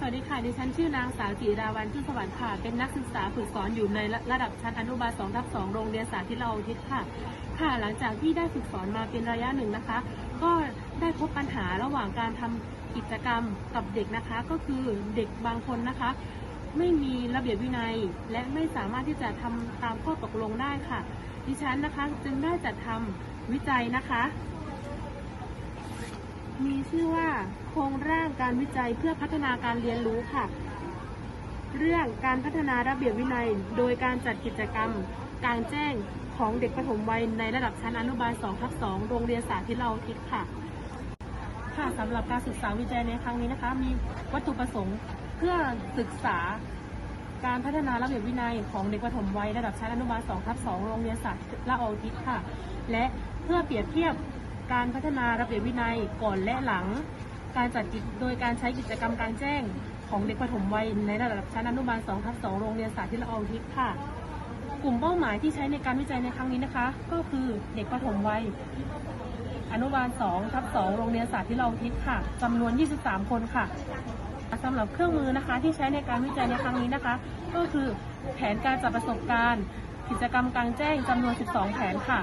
สวัสดีค่ะ ดิฉันชื่อนางสาวจิราวันชื่อสวรรค์ค่ะ เป็นนักศึกษาฝึกสอนอยู่ในระดับชั้นอนุบาล2ทับ2โรงเรียนสาธิตละอองทิศค่ะ ค่ะ หลังจากที่ได้ฝึกสอนมาเป็นระยะหนึ่งนะคะ ก็ได้พบปัญหาระหว่างการทำกิจกรรมกับเด็กนะคะ ก็คือเด็กบางคนนะคะ ไม่มีระเบียบวินัย และไม่สามารถที่จะทำตามข้อตกลงได้ค่ะ ดิฉันนะคะจึงได้จัดทำวิจัยนะคะ มีชื่อว่าโครงร่างการวิจัยเพื่อพัฒนาการเรียนรู้ค่ะ เรื่องการพัฒนาระเบียบวินัย โดยการจัดกิจกรรมกลางแจ้งของเด็กประถมวัยในระดับชั้นอนุบาล2ทับ2โรงเรียนสาธิตเราทิศค่ะ ค่ะสำหรับการศึกษาวิจัยในครั้งนี้นะคะ มีวัตถุประสงค์เพื่อศึกษาการพัฒนาระเบียบวินัยของเด็กประถมวัยระดับชั้นอนุบาล2ทับ2โรงเรียนสาธิตละอทิศค่ะ และเพื่อเปรียบเทียบ การพัฒนาระเบียบวินัยก่อนและหลัง การจัดกิจโดยการใช้กิจกรรมกลารแจ้งของเด็กประถมวัยในระดับชั้นอนุบาล2ทับ2โรงเรียนสาธิตละอองทิศค่ะกลุ่มเป้าหมายที่ใช้ในการวิจัยในครั้งนี้นะคะ ก็คือเด็กประถมวัย อนุบาล2ทับ2โรงเรียนสาธิตละอองทิศค่ะจำนวน 23 คนค่ะสำหรับเครื่องมือนะคะที่ใช้ในการวิจัยในครั้งนี้นะคะ ก็คือแผนการจัดประสบการณ์ กิจกรรมกลางแจ้งจำนวน 12 แผนค่ะ